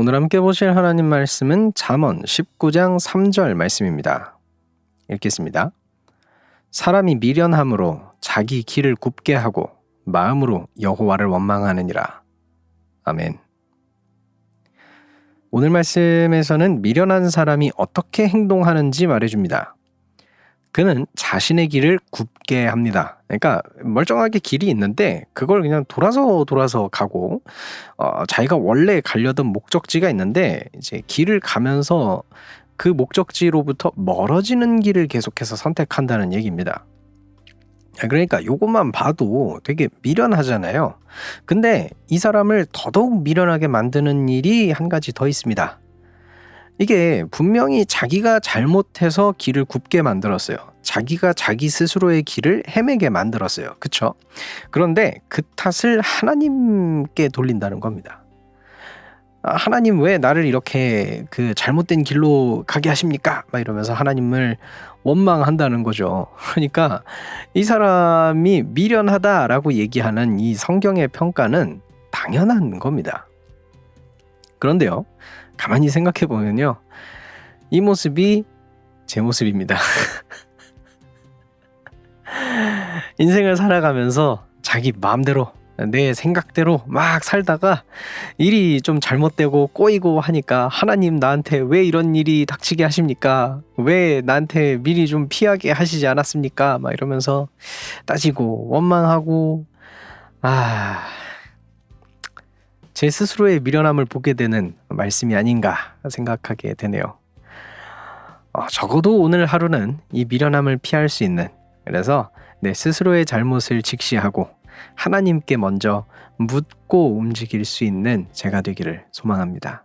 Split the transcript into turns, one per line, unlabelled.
오늘 함께 보실 하나님 말씀은 잠언 19장 3절 말씀입니다. 읽겠습니다. 사람이 미련함으로 자기 길을 굽게 하고 마음으로 여호와를 원망하느니라. 아멘. 오늘 말씀에서는 미련한 사람이 어떻게 행동하는지 말해줍니다. 그는 자신의 길을 굽게 합니다. 그러니까 멀쩡하게 길이 있는데 그걸 그냥 돌아서 돌아서 가고 어, 자기가 원래 가려던 목적지가 있는데 이제 길을 가면서 그 목적지로부터 멀어지는 길을 계속해서 선택한다는 얘기입니다. 그러니까 요것만 봐도 되게 미련하잖아요. 근데 이 사람을 더더욱 미련하게 만드는 일이 한 가지 더 있습니다. 이게 분명히 자기가 잘못해서 길을 굽게 만들었어요. 자기가 자기 스스로의 길을 헤매게 만들었어요. 그쵸? 그런데 그 탓을 하나님께 돌린다는 겁니다. 아, 하나님 왜 나를 이렇게 그 잘못된 길로 가게 하십니까? 막 이러면서 하나님을 원망한다는 거죠. 그러니까 이 사람이 미련하다라고 얘기하는 이 성경의 평가는 당연한 겁니다. 그런데요, 가만히 생각해 보면요, 이 모습이 제 모습입니다. 인생을 살아가면서 자기 마음대로 내 생각대로 막 살다가 일이 좀 잘못되고 꼬이고 하니까 하나님 나한테 왜 이런 일이 닥치게 하십니까? 왜 나한테 미리 좀 피하게 하시지 않았습니까? 막 이러면서 따지고 원망하고 아. 제 스스로의 미련함을 보게 되는 말씀이 아닌가 생각하게 되네요. 어, 적어도 오늘 하루는 이 미련함을 피할 수 있는 그래서 내 스스로의 잘못을 직시하고 하나님께 먼저 묻고 움직일 수 있는 제가 되기를 소망합니다.